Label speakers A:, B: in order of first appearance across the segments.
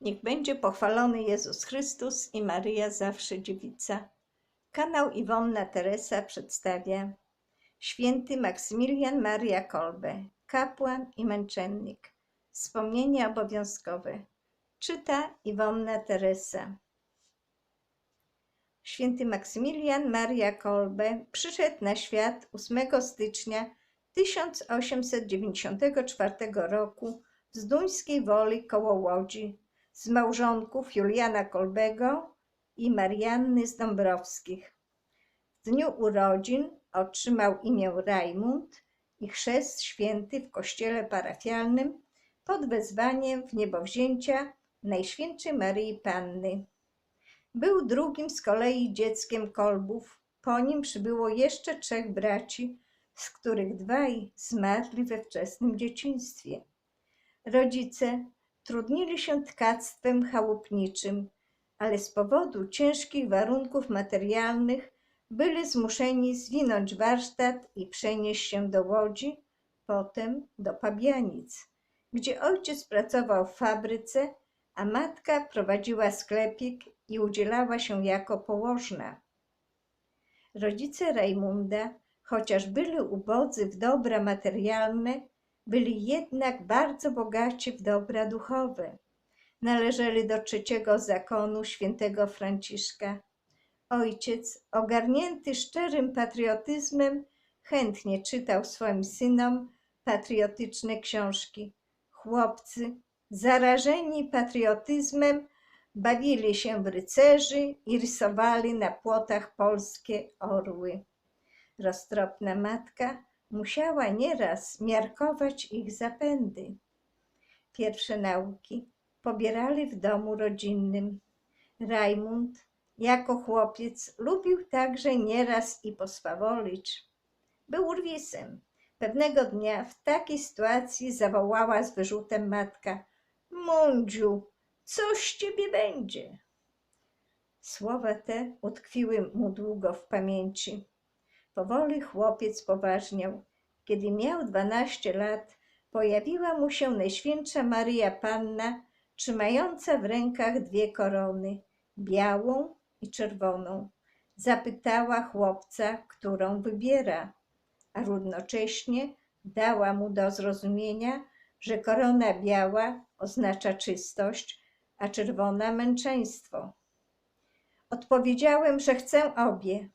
A: Niech będzie pochwalony Jezus Chrystus i Maryja zawsze dziewica. Kanał Iwonna Teresa przedstawia Święty Maksymilian Maria Kolbe, kapłan i męczennik. Wspomnienia obowiązkowe. Czyta Iwonna Teresa. Święty Maksymilian Maria Kolbe przyszedł na świat 8 stycznia 1894 roku z Duńskiej Woli koło Łodzi z małżonków Juliana Kolbego i Marianny z Dąbrowskich. W dniu urodzin otrzymał imię Rajmund i chrzest święty w kościele parafialnym pod wezwaniem w niebowzięcia Najświętszej Maryi Panny. Był drugim z kolei dzieckiem Kolbów. Po nim przybyło jeszcze trzech braci, z których dwaj zmarli we wczesnym dzieciństwie. Rodzice trudnili się tkactwem chałupniczym, ale z powodu ciężkich warunków materialnych byli zmuszeni zwinąć warsztat i przenieść się do Łodzi, potem do Pabianic, gdzie ojciec pracował w fabryce, a matka prowadziła sklepik i udzielała się jako położna. Rodzice Rajmunda, chociaż byli ubodzy w dobra materialne, byli jednak bardzo bogaci w dobra duchowe. Należeli do trzeciego zakonu świętego Franciszka. Ojciec, ogarnięty szczerym patriotyzmem, chętnie czytał swoim synom patriotyczne książki. Chłopcy, zarażeni patriotyzmem, bawili się w rycerzy i rysowali na płotach polskie orły. Roztropna matka musiała nieraz miarkować ich zapędy. Pierwsze nauki pobierali w domu rodzinnym. Rajmund jako chłopiec lubił także nieraz i poswawolić. Był urwisem. Pewnego dnia w takiej sytuacji zawołała z wyrzutem matka: Mundziu, coś ciebie będzie. Słowa te utkwiły mu długo w pamięci. Powoli chłopiec poważniał. Kiedy miał dwanaście lat, pojawiła mu się Najświętsza Maryja Panna, trzymająca w rękach dwie korony, białą i czerwoną. Zapytała chłopca, którą wybiera, a równocześnie dała mu do zrozumienia, że korona biała oznacza czystość, a czerwona męczeństwo. Odpowiedziałem, że chcę obie.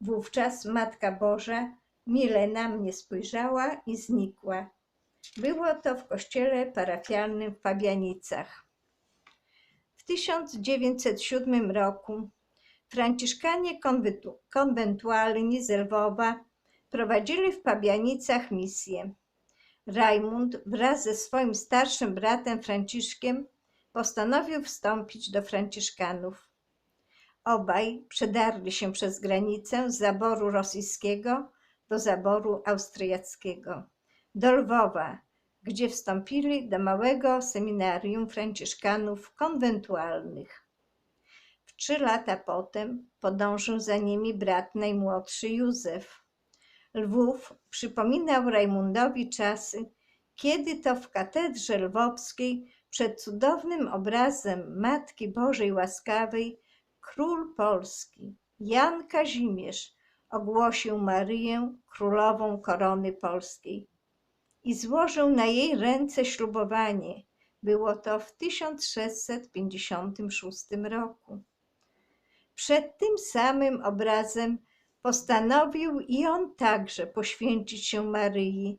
A: Wówczas Matka Boża mile na mnie spojrzała i znikła. Było to w kościele parafialnym w Pabianicach. W 1907 roku Franciszkanie konwentu- konwentualni z Lwowa prowadzili w Pabianicach misję. Rajmund wraz ze swoim starszym bratem Franciszkiem postanowił wstąpić do Franciszkanów. Obaj przedarli się przez granicę z zaboru rosyjskiego do zaboru austriackiego, do Lwowa, gdzie wstąpili do małego seminarium franciszkanów konwentualnych. W trzy lata potem podążył za nimi brat najmłodszy Józef. Lwów przypominał Rajmundowi czasy, kiedy to w katedrze lwowskiej przed cudownym obrazem Matki Bożej Łaskawej król Polski, Jan Kazimierz, ogłosił Maryję królową korony polskiej i złożył na jej ręce ślubowanie. Było to w 1656 roku. Przed tym samym obrazem postanowił i on także poświęcić się Maryi.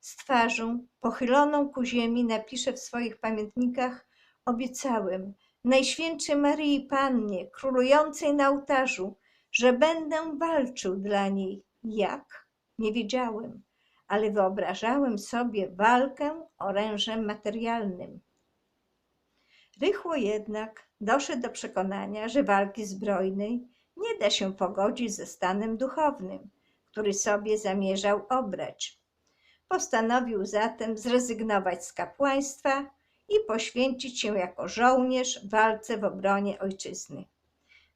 A: Z twarzą pochyloną ku ziemi napisze w swoich pamiętnikach: Obiecałem Najświętszej Maryi Pannie, królującej na ołtarzu, że będę walczył dla niej. Jak? Nie wiedziałem, ale wyobrażałem sobie walkę orężem materialnym. Rychło jednak doszedł do przekonania, że walki zbrojnej nie da się pogodzić ze stanem duchownym, który sobie zamierzał obrać. Postanowił zatem zrezygnować z kapłaństwa i poświęcić się jako żołnierz walce w obronie ojczyzny.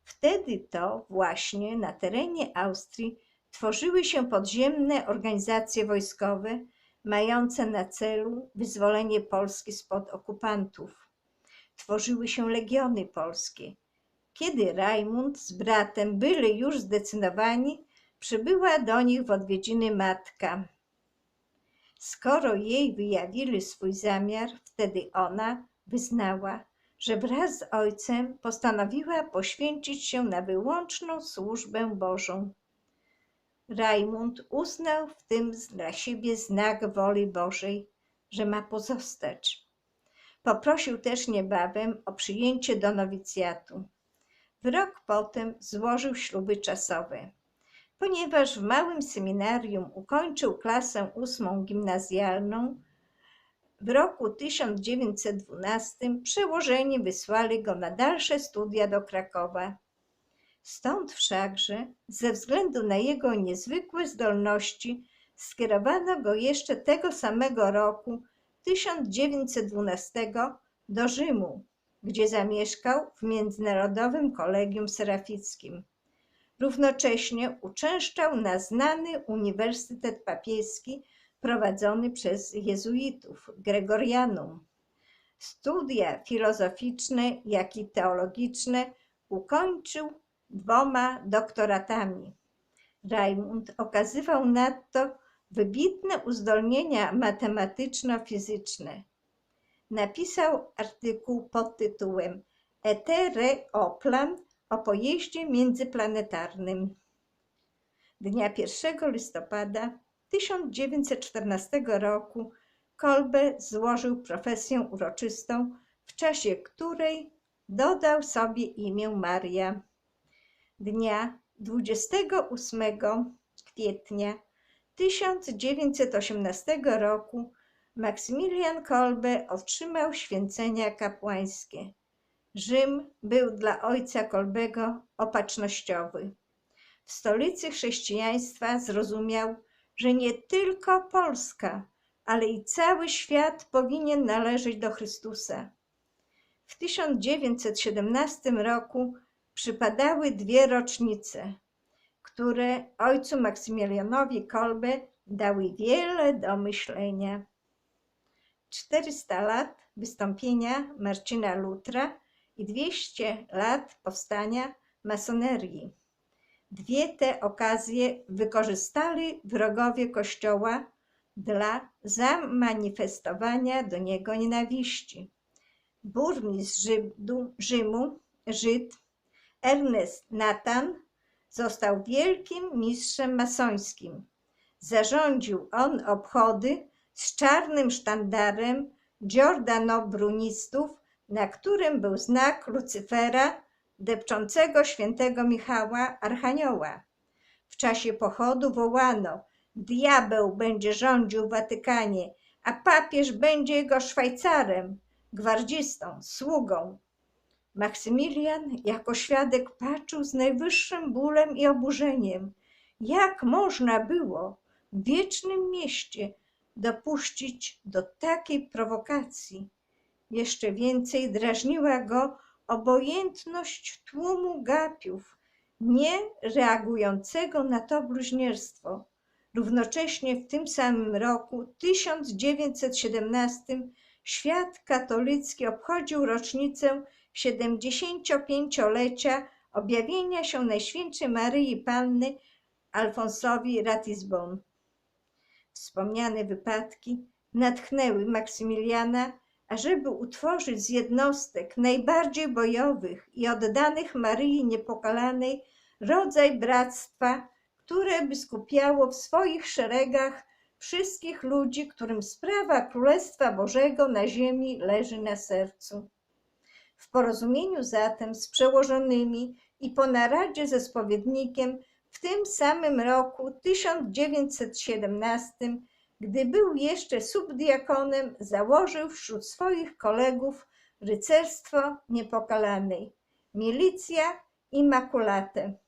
A: Wtedy to właśnie na terenie Austrii tworzyły się podziemne organizacje wojskowe mające na celu wyzwolenie Polski spod okupantów. tworzyły się legiony polskie. Kiedy Rajmund z bratem byli już zdecydowani, przybyła do nich w odwiedziny matka. Skoro jej wyjawili swój zamiar, wtedy ona wyznała, że wraz z ojcem postanowiła poświęcić się na wyłączną służbę Bożą. Rajmund uznał w tym dla siebie znak woli Bożej, że ma pozostać. Poprosił też niebawem o przyjęcie do nowicjatu. W rok potem złożył śluby czasowe. Ponieważ w małym seminarium ukończył klasę ósmą gimnazjalną, w roku 1912 przełożeni wysłali go na dalsze studia do Krakowa. Stąd wszakże, ze względu na jego niezwykłe zdolności, skierowano go jeszcze tego samego roku 1912 do Rzymu, gdzie zamieszkał w Międzynarodowym Kolegium Serafickim. Równocześnie uczęszczał na znany Uniwersytet Papieski prowadzony przez jezuitów, Gregorianum. Studia filozoficzne, jak i teologiczne ukończył dwoma doktoratami. Rajmund okazywał nadto wybitne uzdolnienia matematyczno-fizyczne. Napisał artykuł pod tytułem Etereoplan o pojeździe międzyplanetarnym. Dnia 1 listopada 1914 roku Kolbe złożył profesję uroczystą, w czasie której dodał sobie imię Maria. Dnia 28 kwietnia 1918 roku Maksymilian Kolbe otrzymał święcenia kapłańskie. Rzym był dla ojca Kolbego opatrznościowy. W stolicy chrześcijaństwa zrozumiał, że nie tylko Polska, ale i cały świat powinien należeć do Chrystusa. W 1917 roku przypadały dwie rocznice, które ojcu Maksymilianowi Kolbe dały wiele do myślenia. 400 lat wystąpienia Marcina Lutra i 200 lat powstania masonerii. Dwie te okazje wykorzystali wrogowie Kościoła dla zamanifestowania do niego nienawiści. Burmistrz Rzymu, Żyd Ernest Nathan został wielkim mistrzem masońskim. Zarządził on obchody z czarnym sztandarem Giordano-Brunistów, na którym był znak Lucyfera depczącego świętego Michała Archanioła. W czasie pochodu wołano: Diabeł będzie rządził Watykanie, a papież będzie jego Szwajcarem, gwardzistą, sługą. Maksymilian jako świadek patrzył z najwyższym bólem i oburzeniem. Jak można było w wiecznym mieście dopuścić do takiej prowokacji? Jeszcze więcej drażniła go obojętność tłumu gapiów, nie reagującego na to bluźnierstwo. Równocześnie w tym samym roku, 1917, świat katolicki obchodził rocznicę 75-lecia objawienia się Najświętszej Maryi Panny Alfonsowi Ratisbon. Wspomniane wypadki natchnęły Maksymiliana ażeby utworzyć z jednostek najbardziej bojowych i oddanych Maryi Niepokalanej rodzaj bractwa, które by skupiało w swoich szeregach wszystkich ludzi, którym sprawa Królestwa Bożego na ziemi leży na sercu. W porozumieniu zatem z przełożonymi i po naradzie ze spowiednikiem w tym samym roku 1917 gdy był jeszcze subdiakonem, założył wśród swoich kolegów rycerstwo niepokalanej, milicja immaculate.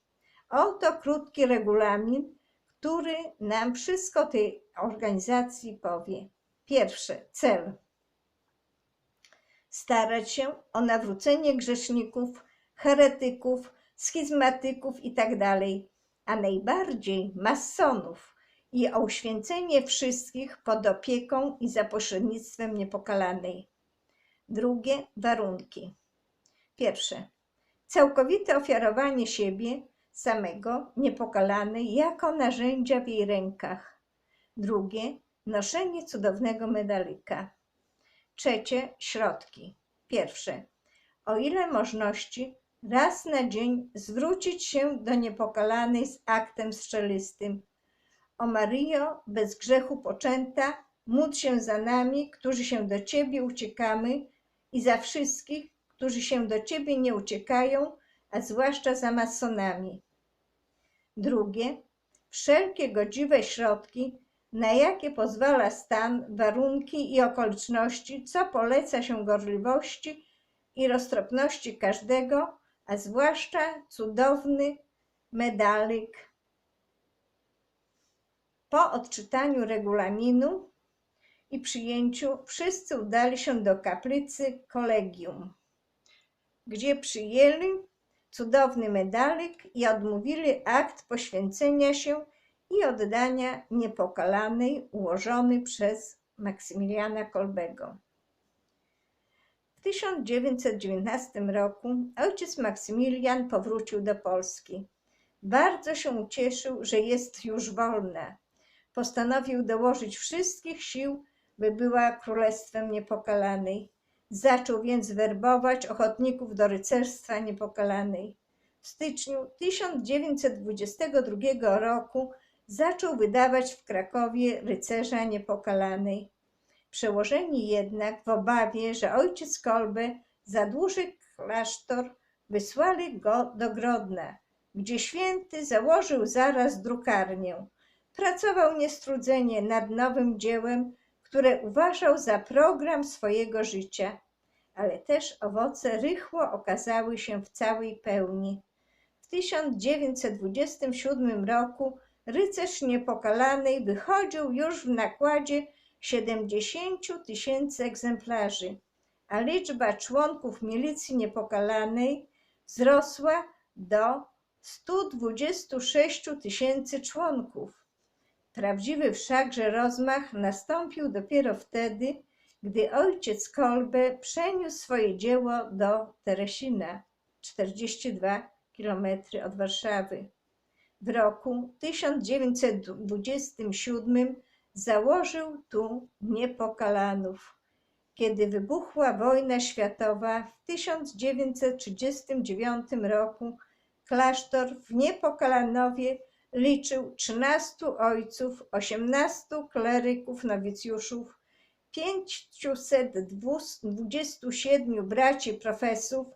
A: Oto krótki regulamin, który nam wszystko tej organizacji powie. Pierwsze, cel. Starać się o nawrócenie grzeszników, heretyków, schizmatyków itd., a najbardziej masonów, i o uświęcenie wszystkich pod opieką i za pośrednictwem niepokalanej. Drugie warunki. Pierwsze. Całkowite ofiarowanie siebie samego, niepokalanej, jako narzędzia w jej rękach. Drugie. Noszenie cudownego medalika. Trzecie. Środki. Pierwsze. O ile możności, raz na dzień zwrócić się do niepokalanej z aktem strzelistym. O Maryjo, bez grzechu poczęta, módl się za nami, którzy się do Ciebie uciekamy i za wszystkich, którzy się do Ciebie nie uciekają, a zwłaszcza za masonami. Drugie, wszelkie godziwe środki, na jakie pozwala stan, warunki i okoliczności, co poleca się gorliwości i roztropności każdego, a zwłaszcza cudowny medalik. Po odczytaniu regulaminu i przyjęciu wszyscy udali się do kaplicy kolegium, gdzie przyjęli cudowny medalik i odmówili akt poświęcenia się i oddania niepokalanej ułożony przez Maksymiliana Kolbego. W 1919 roku ojciec Maksymilian powrócił do Polski. Bardzo się ucieszył, że jest już wolna. Postanowił dołożyć wszystkich sił, by była królestwem niepokalanej. Zaczął więc werbować ochotników do rycerstwa niepokalanej. W styczniu 1922 roku zaczął wydawać w Krakowie rycerza niepokalanej. Przełożeni jednak w obawie, że ojciec Kolbe zadłuży klasztor, wysłali go do Grodna, gdzie święty założył zaraz drukarnię. Pracował niestrudzenie nad nowym dziełem, które uważał za program swojego życia, ale też owoce rychło okazały się w całej pełni. W 1927 roku rycerz niepokalanej wychodził już w nakładzie 70 tysięcy egzemplarzy, a liczba członków milicji niepokalanej wzrosła do 126 tysięcy członków. Prawdziwy wszakże rozmach nastąpił dopiero wtedy, gdy ojciec Kolbe przeniósł swoje dzieło do Teresina, 42 km od Warszawy. W roku 1927 założył tu Niepokalanów. Kiedy wybuchła wojna światowa w 1939 roku, klasztor w Niepokalanowie liczył 13 ojców, 18 kleryków, nowicjuszów, 527 braci profesów,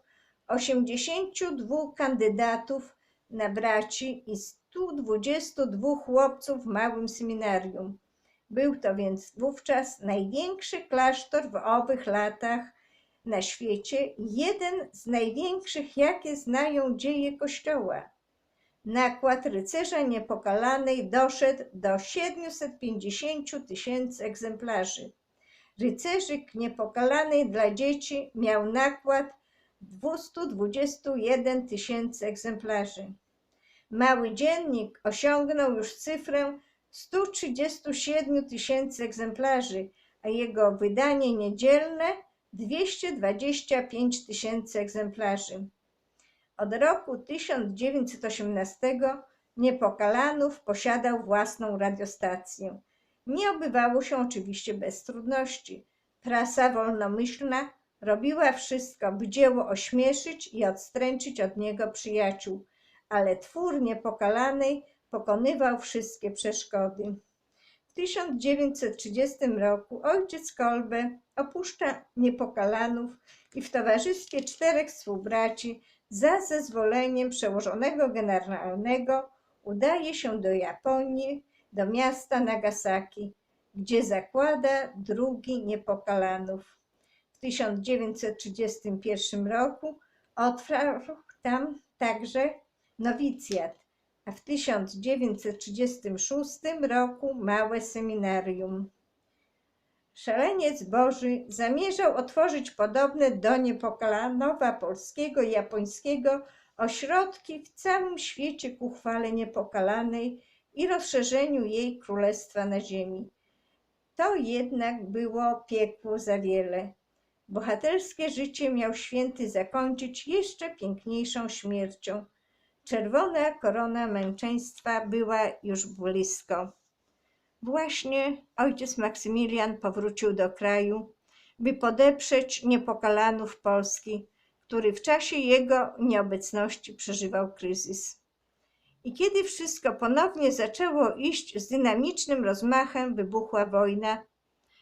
A: 82 kandydatów na braci i 122 chłopców w małym seminarium. Był to więc wówczas największy klasztor w owych latach na świecie jeden z największych, jakie znają dzieje Kościoła. Nakład rycerza niepokalanej doszedł do 750 tysięcy egzemplarzy. Rycerzyk niepokalanej dla dzieci miał nakład 221 tysięcy egzemplarzy. Mały dziennik osiągnął już cyfrę 137 tysięcy egzemplarzy, a jego wydanie niedzielne 225 tysięcy egzemplarzy. Od roku 1918 Niepokalanów posiadał własną radiostację. Nie obywało się oczywiście bez trudności. Prasa wolnomyślna robiła wszystko, by dzieło ośmieszyć i odstręczyć od niego przyjaciół, ale twór Niepokalanej pokonywał wszystkie przeszkody. W 1930 roku ojciec Kolbe opuszcza Niepokalanów i w towarzystwie czterech współbraci za zezwoleniem przełożonego generalnego udaje się do Japonii, do miasta Nagasaki, gdzie zakłada drugi Niepokalanów. W 1931 roku otwarł tam także nowicjat, a w 1936 roku małe seminarium. Szaleniec Boży zamierzał otworzyć podobne do Niepokalanowa polskiego i japońskiego ośrodki w całym świecie ku chwale Niepokalanej i rozszerzeniu jej królestwa na ziemi. To jednak było piekło za wiele. Bohaterskie życie miał święty zakończyć jeszcze piękniejszą śmiercią. Czerwona korona męczeństwa była już blisko. Właśnie ojciec Maksymilian powrócił do kraju, by podeprzeć niepokalanów Polski, który w czasie jego nieobecności przeżywał kryzys. I kiedy wszystko ponownie zaczęło iść z dynamicznym rozmachem, wybuchła wojna,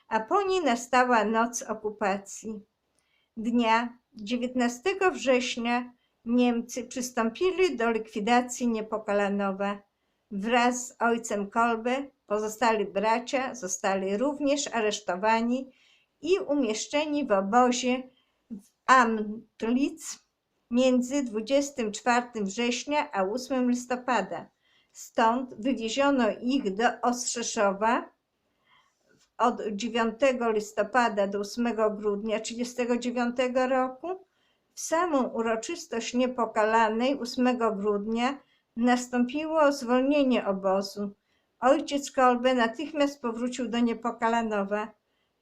A: a po niej nastała noc okupacji. Dnia 19 września Niemcy przystąpili do likwidacji Niepokalanowa. Wraz z ojcem Kolbe pozostali bracia zostali również aresztowani i umieszczeni w obozie w Amtlitz między 24 września a 8 listopada. Stąd wywieziono ich do Ostrzeszowa od 9 listopada do 8 grudnia 1939 roku. W samą uroczystość niepokalanej 8 grudnia nastąpiło zwolnienie obozu. Ojciec Kolbe natychmiast powrócił do Niepokalanowa.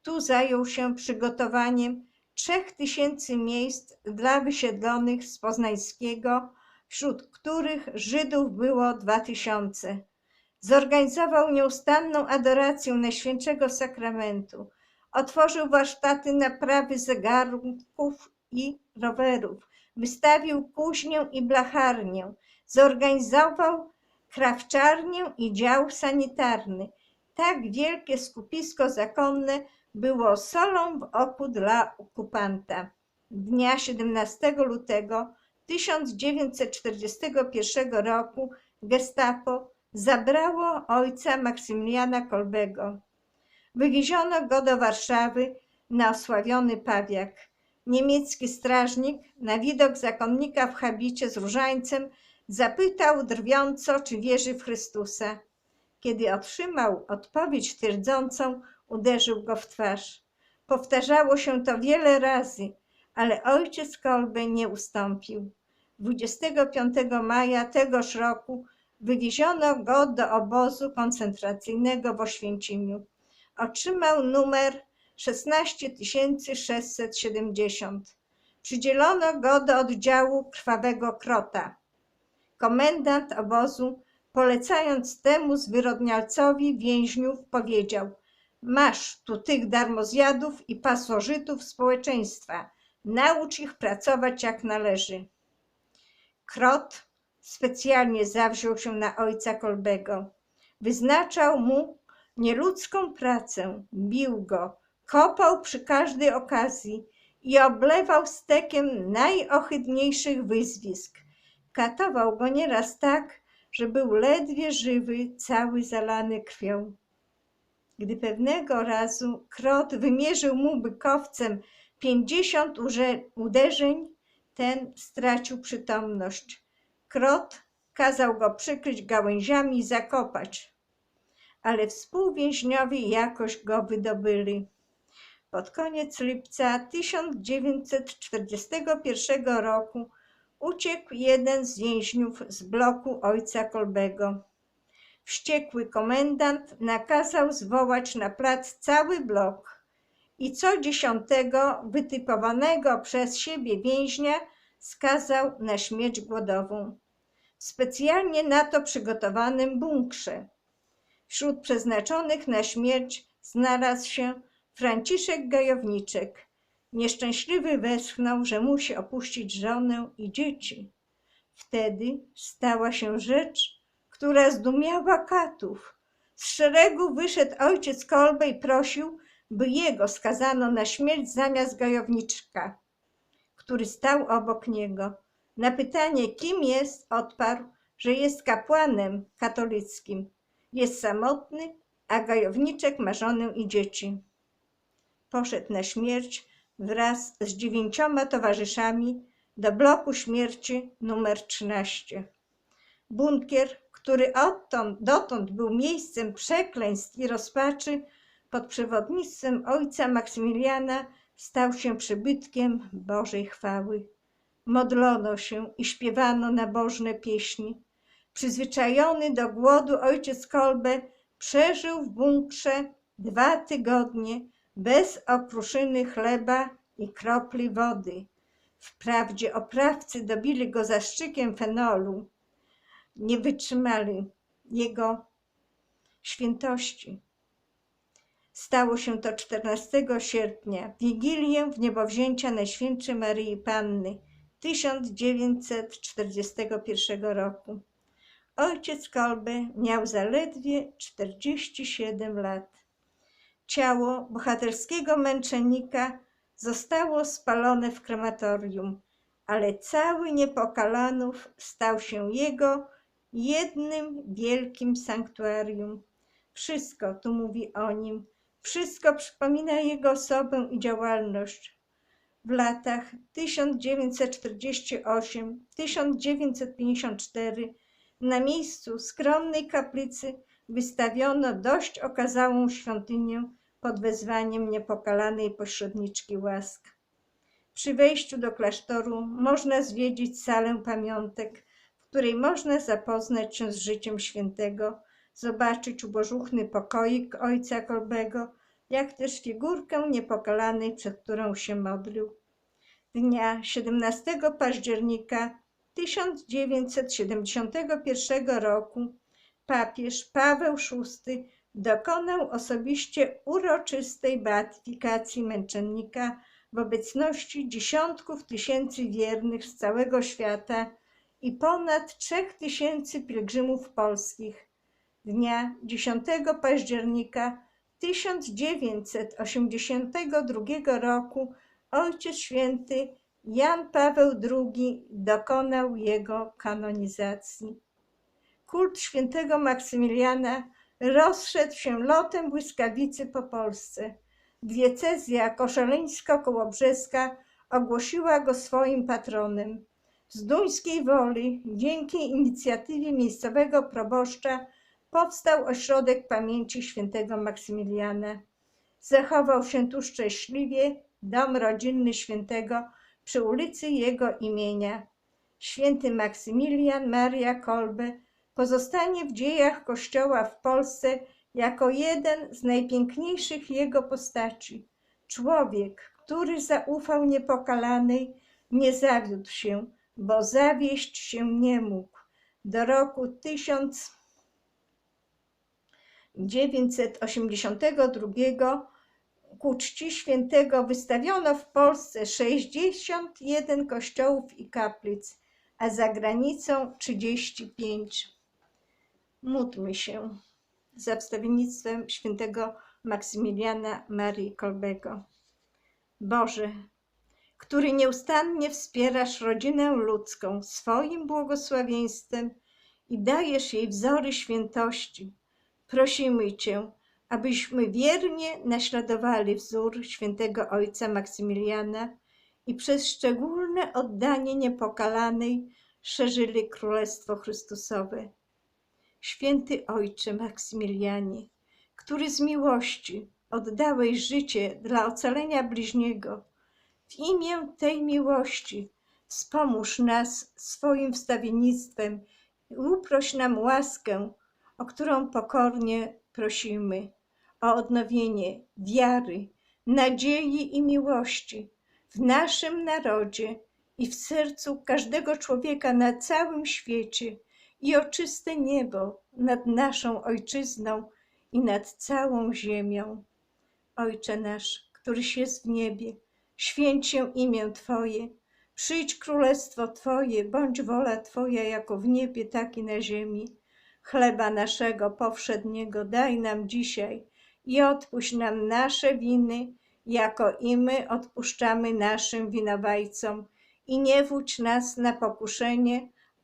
A: Tu zajął się przygotowaniem trzech tysięcy miejsc dla wysiedlonych z Poznańskiego, wśród których Żydów było dwa tysiące. Zorganizował nieustanną adorację Najświętszego Sakramentu. Otworzył warsztaty naprawy zegarków i rowerów. Wystawił kuźnię i blacharnię. Zorganizował krawczarnię i dział sanitarny. Tak wielkie skupisko zakonne było solą w oku dla okupanta. Dnia 17 lutego 1941 roku gestapo zabrało ojca Maksymiliana Kolbego. Wywieziono go do Warszawy na osławiony pawiak. Niemiecki strażnik na widok zakonnika w habicie z różańcem zapytał drwiąco, czy wierzy w Chrystusa. Kiedy otrzymał odpowiedź twierdzącą, uderzył go w twarz. Powtarzało się to wiele razy, ale ojciec Kolbe nie ustąpił. 25 maja tegoż roku wywieziono go do obozu koncentracyjnego w Oświęcimiu. Otrzymał numer 16670. Przydzielono go do oddziału krwawego krota. Komendant obozu, polecając temu zwyrodnialcowi więźniów, powiedział: Masz tu tych darmozjadów i pasożytów społeczeństwa. Naucz ich pracować jak należy. Krot specjalnie zawziął się na ojca Kolbego. Wyznaczał mu nieludzką pracę, bił go, kopał przy każdej okazji i oblewał stekiem najohydniejszych wyzwisk. Katował go nieraz tak, że był ledwie żywy, cały zalany krwią. Gdy pewnego razu krot wymierzył mu bykowcem pięćdziesiąt uderzeń, ten stracił przytomność. Krot kazał go przykryć gałęziami i zakopać, ale współwięźniowie jakoś go wydobyli. Pod koniec lipca 1941 roku uciekł jeden z więźniów z bloku ojca Kolbego. Wściekły komendant nakazał zwołać na plac cały blok i co dziesiątego wytypowanego przez siebie więźnia skazał na śmierć głodową w specjalnie na to przygotowanym bunkrze. Wśród przeznaczonych na śmierć znalazł się Franciszek Gajowniczek. Nieszczęśliwy westchnął, że musi opuścić żonę i dzieci. Wtedy stała się rzecz, która zdumiała katów. Z szeregu wyszedł ojciec Kolbe i prosił, by jego skazano na śmierć zamiast Gajowniczka, który stał obok niego. Na pytanie, kim jest, odparł, że jest kapłanem katolickim. Jest samotny, a Gajowniczek ma żonę i dzieci. Poszedł na śmierć wraz z dziewięcioma towarzyszami do bloku śmierci numer 13. Bunkier, który odtąd dotąd był miejscem przekleństw i rozpaczy, pod przewodnictwem ojca Maksymiliana stał się przybytkiem Bożej chwały. Modlono się i śpiewano nabożne pieśni. Przyzwyczajony do głodu ojciec Kolbe przeżył w bunkrze dwa tygodnie bez okruszyny chleba i kropli wody. Wprawdzie oprawcy dobili go zaszczykiem fenolu, nie wytrzymali jego świętości. Stało się to 14 sierpnia, Wigilię w niebowzięcia Najświętszej Maryi Panny 1941 roku. Ojciec Kolbe miał zaledwie 47 lat. Ciało bohaterskiego męczennika zostało spalone w krematorium, ale cały Niepokalanów stał się jego jednym wielkim sanktuarium. Wszystko tu mówi o nim, wszystko przypomina jego osobę i działalność. W latach 1948-1954 na miejscu skromnej kaplicy wystawiono dość okazałą świątynię pod wezwaniem niepokalanej pośredniczki łask. Przy wejściu do klasztoru można zwiedzić salę pamiątek, w której można zapoznać się z życiem świętego, zobaczyć ubożuchny pokoik ojca Kolbego, jak też figurkę niepokalanej, przed którą się modlił. Dnia 17 października 1971 roku papież Paweł VI dokonał osobiście uroczystej beatyfikacji męczennika w obecności dziesiątków tysięcy wiernych z całego świata i ponad trzech tysięcy pielgrzymów polskich. Dnia 10 października 1982 roku Ojciec Święty Jan Paweł II dokonał jego kanonizacji. Kult świętego Maksymiliana rozszedł się lotem błyskawicy po Polsce. Diecezja koszalińsko-kołobrzeska ogłosiła go swoim patronem. Z duńskiej woli, dzięki inicjatywie miejscowego proboszcza, powstał ośrodek pamięci świętego Maksymiliana. Zachował się tu szczęśliwie dom rodzinny świętego przy ulicy jego imienia. Święty Maksymilian Maria Kolbe pozostanie w dziejach Kościoła w Polsce jako jeden z najpiękniejszych jego postaci. Człowiek, który zaufał niepokalanej, nie zawiódł się, bo zawieść się nie mógł. Do roku 1982 ku czci świętego wystawiono w Polsce 61 kościołów i kaplic, a za granicą 35. Módlmy się za wstawiennictwem świętego Maksymiliana Marii Kolbego. Boże, który nieustannie wspierasz rodzinę ludzką swoim błogosławieństwem i dajesz jej wzory świętości, prosimy Cię, abyśmy wiernie naśladowali wzór świętego ojca Maksymiliana i przez szczególne oddanie niepokalanej szerzyli Królestwo Chrystusowe. Święty Ojcze Maksymilianie, który z miłości oddałeś życie dla ocalenia bliźniego, w imię tej miłości wspomóż nas swoim wstawiennictwem i uproś nam łaskę, o którą pokornie prosimy o odnowienie wiary, nadziei i miłości w naszym narodzie i w sercu każdego człowieka na całym świecie i o czyste niebo nad naszą ojczyzną i nad całą ziemią. Ojcze nasz, któryś jest w niebie, święć się imię Twoje, przyjdź królestwo Twoje, bądź wola Twoja jako w niebie, tak i na ziemi. Chleba naszego powszedniego daj nam dzisiaj i odpuść nam nasze winy, jako i my odpuszczamy naszym winowajcom. I nie wódź nas na pokuszenie,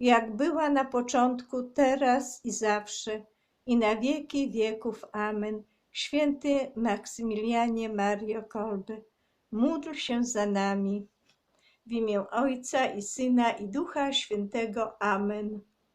A: jak była na początku, teraz i zawsze, i na wieki wieków. Amen. Święty Maksymilianie Mario Kolbe, módl się za nami. W imię Ojca i Syna i Ducha Świętego. Amen.